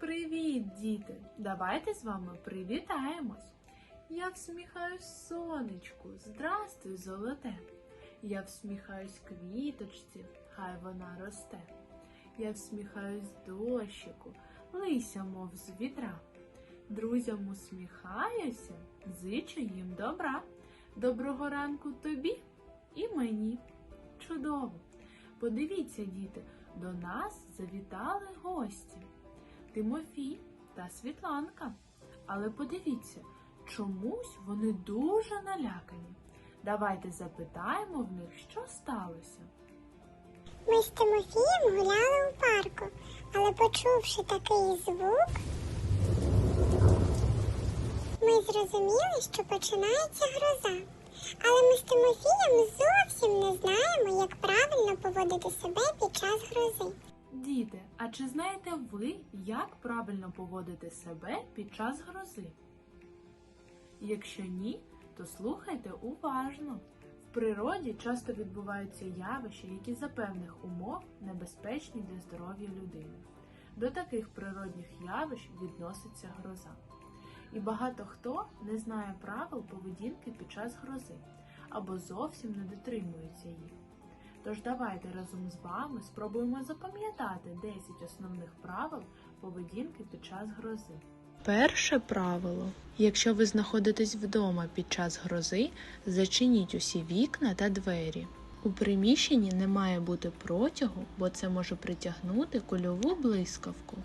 Привіт, діти! Давайте з вами привітаємось. Я всміхаюсь сонечку, здрастуй, золоте. Я всміхаюсь квіточці, хай вона росте. Я всміхаюсь дощику, лися, мов з вітра. Друзям усміхаюся, зичу їм добра. Доброго ранку тобі і мені. Чудово! Подивіться, діти, до нас завітали гості. Тимофій та Світланка. Але подивіться, чомусь вони дуже налякані. Давайте запитаємо в них, що сталося. Ми з Тимофієм гуляли у парку, але почувши такий звук, ми зрозуміли, що починається гроза. Але ми з Тимофієм зовсім не знаємо, як правильно поводити себе під час грози. Діти, а чи знаєте ви, як правильно поводити себе під час грози? Якщо ні, то слухайте уважно. В природі часто відбуваються явища, які за певних умов небезпечні для здоров'я людини. До таких природних явищ відноситься гроза. І багато хто не знає правил поведінки під час грози або зовсім не дотримується їх. Тож давайте разом з вами спробуємо запам'ятати 10 основних правил поведінки під час грози. Перше правило: якщо ви знаходитесь вдома під час грози, зачиніть усі вікна та двері. У приміщенні не має бути протягу, бо це може притягнути кульову блискавку.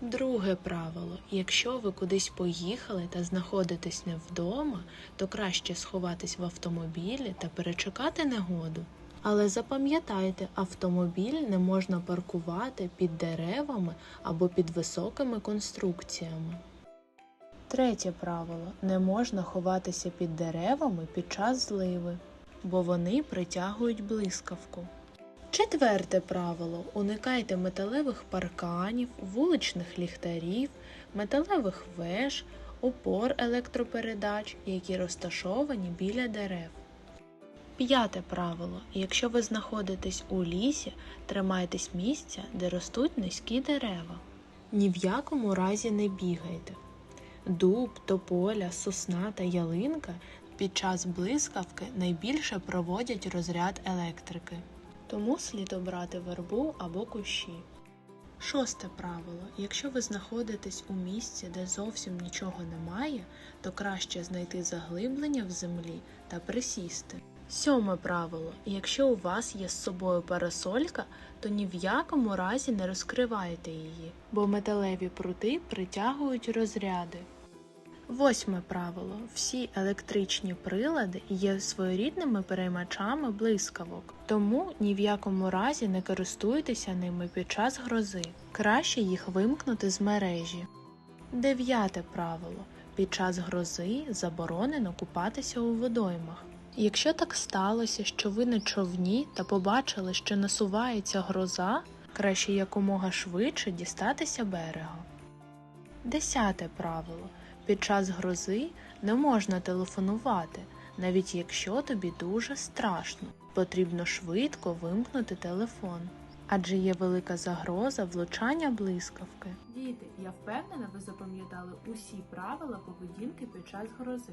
Друге правило: якщо ви кудись поїхали та знаходитесь не вдома, то краще сховатись в автомобілі та перечекати негоду. Але запам'ятайте, автомобіль не можна паркувати під деревами або під високими конструкціями. Третє правило: не можна ховатися під деревами під час зливи, бо вони притягують блискавку. Четверте правило: уникайте металевих парканів, вуличних ліхтарів, металевих веж, опор електропередач, які розташовані біля дерев. П'яте правило: якщо ви знаходитесь у лісі, тримайтесь місця, де ростуть низькі дерева. Ні в якому разі не бігайте. Дуб, тополя, сосна та ялинка під час блискавки найбільше проводять розряд електрики. Тому слід обрати вербу або кущі. Шосте правило: якщо ви знаходитесь у місці, де зовсім нічого немає, то краще знайти заглиблення в землі та присісти. Сьоме правило: якщо у вас є з собою парасолька, то ні в якому разі не розкривайте її, бо металеві прути притягують розряди. Восьме правило: всі електричні прилади є своєрідними переймачами блискавок, тому ні в якому разі не користуйтеся ними під час грози. Краще їх вимкнути з мережі. Дев'яте правило: під час грози заборонено купатися у водоймах. Якщо так сталося, що ви на човні та побачили, що насувається гроза, краще якомога швидше дістатися берега. Десяте правило. Під час грози не можна телефонувати, навіть якщо тобі дуже страшно. Потрібно швидко вимкнути телефон, адже є велика загроза влучання блискавки. Діти, я впевнена, ви запам'ятали усі правила поведінки під час грози.